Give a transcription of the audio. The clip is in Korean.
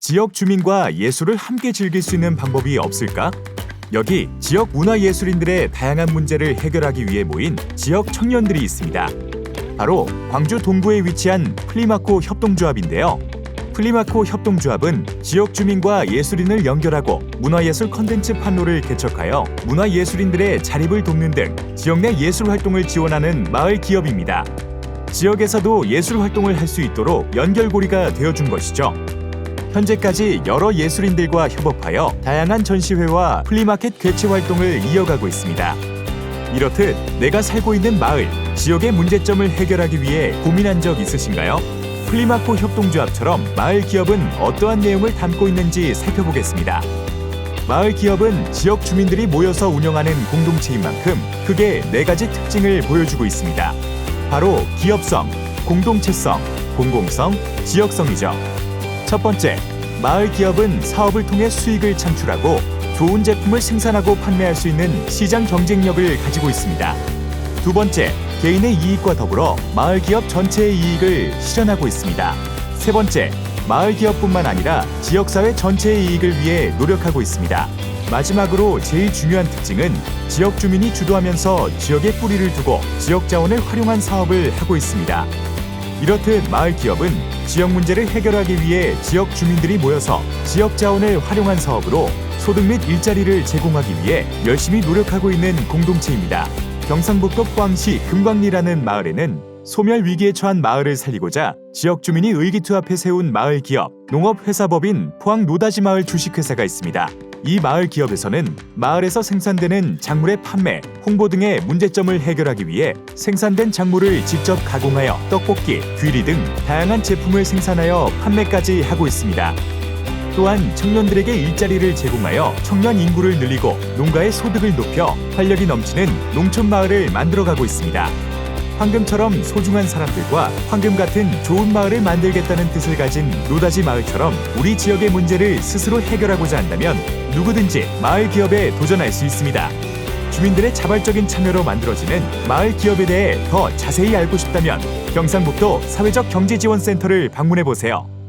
지역 주민과 예술을 함께 즐길 수 있는 방법이 없을까? 여기 지역 문화예술인들의 다양한 문제를 해결하기 위해 모인 지역 청년들이 있습니다. 바로 광주 동구에 위치한 플리마코 협동조합인데요. 플리마코 협동조합은 지역 주민과 예술인을 연결하고 문화예술 컨텐츠 판로를 개척하여 문화예술인들의 자립을 돕는 등 지역 내 예술 활동을 지원하는 마을 기업입니다. 지역에서도 예술 활동을 할 수 있도록 연결고리가 되어준 것이죠. 현재까지 여러 예술인들과 협업하여 다양한 전시회와 플리마켓 개최 활동을 이어가고 있습니다. 이렇듯 내가 살고 있는 마을, 지역의 문제점을 해결하기 위해 고민한 적 있으신가요? 플리마코 협동조합처럼 마을 기업은 어떠한 내용을 담고 있는지 살펴보겠습니다. 마을 기업은 지역 주민들이 모여서 운영하는 공동체인 만큼 크게 네 가지 특징을 보여주고 있습니다. 바로 기업성, 공동체성, 공공성, 지역성이죠. 첫 번째, 마을 기업은 사업을 통해 수익을 창출하고 좋은 제품을 생산하고 판매할 수 있는 시장 경쟁력을 가지고 있습니다. 두 번째, 개인의 이익과 더불어 마을 기업 전체의 이익을 실현하고 있습니다. 세 번째, 마을 기업뿐만 아니라 지역사회 전체의 이익을 위해 노력하고 있습니다. 마지막으로 제일 중요한 특징은 지역 주민이 주도하면서 지역에 뿌리를 두고 지역 자원을 활용한 사업을 하고 있습니다. 이렇듯 마을 기업은 지역 문제를 해결하기 위해 지역 주민들이 모여서 지역 자원을 활용한 사업으로 소득 및 일자리를 제공하기 위해 열심히 노력하고 있는 공동체입니다. 경상북도 포항시 금광리라는 마을에는 소멸 위기에 처한 마을을 살리고자 지역 주민이 의기투합해 세운 마을 기업 농업회사법인 포항 노다지 마을 주식회사가 있습니다. 이 마을 기업에서는 마을에서 생산되는 작물의 판매, 홍보 등의 문제점을 해결하기 위해 생산된 작물을 직접 가공하여 떡볶이, 귀리 등 다양한 제품을 생산하여 판매까지 하고 있습니다. 또한 청년들에게 일자리를 제공하여 청년 인구를 늘리고 농가의 소득을 높여 활력이 넘치는 농촌 마을을 만들어가고 있습니다. 황금처럼 소중한 사람들과 황금 같은 좋은 마을을 만들겠다는 뜻을 가진 노다지 마을처럼 우리 지역의 문제를 스스로 해결하고자 한다면 누구든지 마을 기업에 도전할 수 있습니다. 주민들의 자발적인 참여로 만들어지는 마을 기업에 대해 더 자세히 알고 싶다면 경상북도 사회적 경제지원센터를 방문해 보세요.